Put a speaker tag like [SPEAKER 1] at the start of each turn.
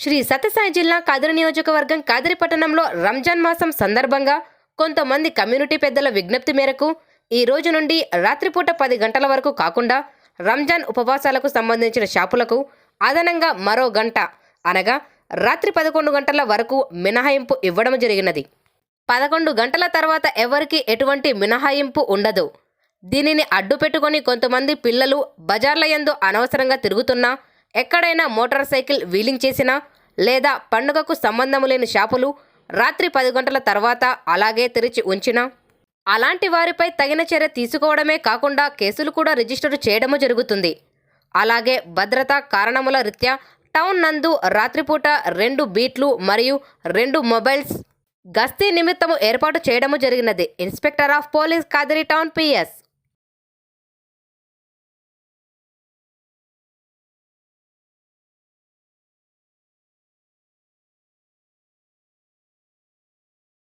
[SPEAKER 1] శ్రీ సత్యసాయి జిల్లా కాదిరి నియోజకవర్గం కాదిరి పట్టణంలో రంజాన్ మాసం సందర్భంగా కొంతమంది కమ్యూనిటీ పెద్దల విజ్ఞప్తి మేరకు ఈ రోజు నుండి రాత్రిపూట పది గంటల వరకు కాకుండా రంజాన్ ఉపవాసాలకు సంబంధించిన షాపులకు అదనంగా మరో గంట అనగా రాత్రి పదకొండు గంటల వరకు మినహాయింపు ఇవ్వడం జరిగినది. పదకొండు గంటల తర్వాత ఎవరికి ఎటువంటి మినహాయింపు ఉండదు. దీనిని అడ్డు పెట్టుకొని కొంతమంది పిల్లలు బజార్ల యందు అనవసరంగా తిరుగుతున్నా ఎక్కడైనా మోటార్ సైకిల్ వీలింగ్ చేసినా లేదా పండుగకు సంబంధం లేని షాపులు రాత్రి పది గంటల తర్వాత అలాగే తెరిచి ఉంచినా. అలాంటి వారిపై తగిన చర్య తీసుకోవడమే కాకుండా కేసులు కూడా రిజిస్టర్ చేయడము జరుగుతుంది. అలాగే భద్రతా కారణముల రీత్యా టౌన్ నందు రాత్రిపూట రెండు బీట్లు మరియు రెండు మొబైల్స్ గస్తీ నిమిత్తము ఏర్పాటు చేయడము జరిగినది. Inspector of police Kadiri town PS.